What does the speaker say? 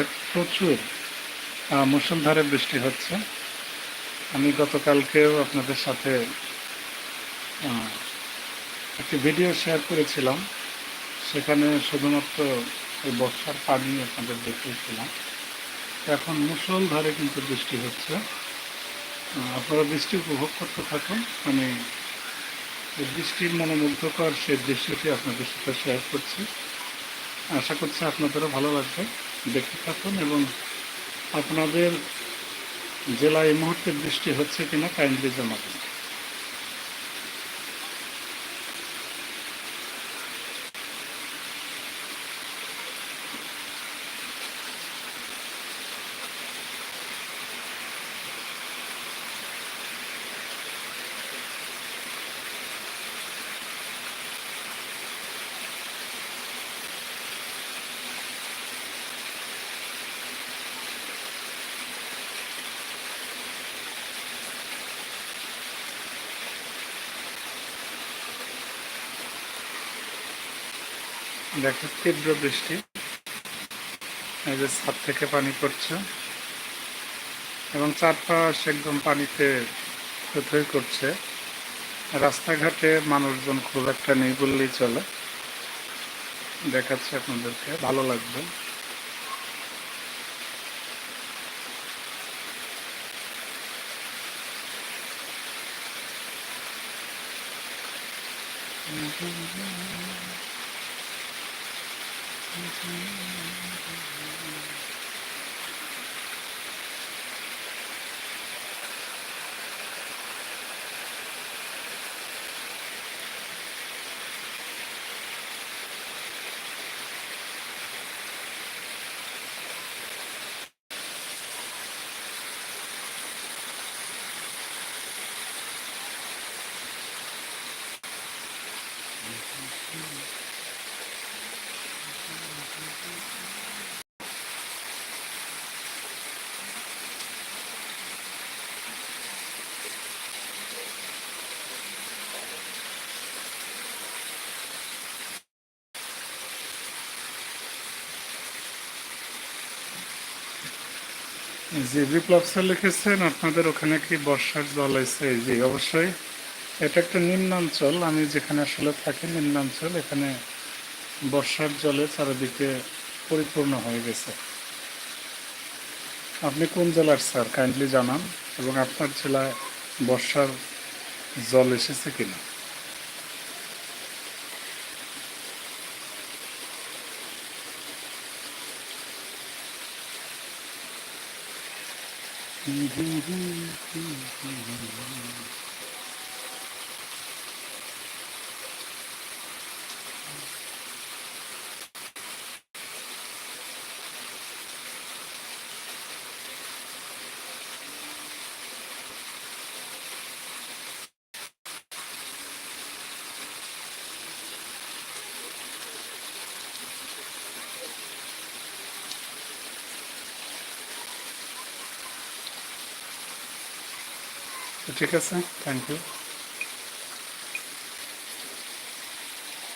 প্রচুর। আহ, মুষলধারে বৃষ্টি হচ্ছে। আমি গতকালকেও আপনাদের সাথে একটি ভিডিও শেয়ার করেছিলাম। সেখানে শুধুমাত্র এই বর্ষার পানি আপনাদের দেখিয়েছিলাম। এখন মুষলধারে কিন্তু বৃষ্টি হচ্ছে। আপনারা বৃষ্টি উপভোগ করতে থাকুন। আমি বৃষ্টির মনোমুগ্ধকর সেই দৃশ্যটি আপনাদের সাথে শেয়ার করছি। আশা করছি আপনাদেরও ভালো লাগবে। দেখতে থাকুন এবং আপনাদের জেলায় এই মুহূর্তে বৃষ্টি হচ্ছে কিনা কাইন্ডলি জানাবেন। দেখো, তীব্র বৃষ্টি। এই যে ছাদ থেকে পানি পড়ছে। এবং চারপাশ একদম পানিতে থই করছে। রাস্তাঘাটে মানুষজন খুব একটা নেই বললেই চলে। দেখাচ্ছে আপনাদেরকে, ভালো লাগবে। Mm-hmm. জি, বিপ্লব স্যার লিখেছেন, আপনাদের ওখানে কি বর্ষার জল আছে জি, অবশ্যই। এটা একটা নিম্নাঞ্চল, আমি যেখানে আসলে থাকি, নিম্নাঞ্চল, এখানে বর্ষার জলে চারিদিকে পরিপূর্ণ হয়ে গেছে। আপনি কোন জেলার স্যার? কাইন্ডলি জানান, এবং আপনার জেলায় বর্ষার জল এসেছে কিনা? Mm-hmm. ঠিক আছে থ্যাংক ইউ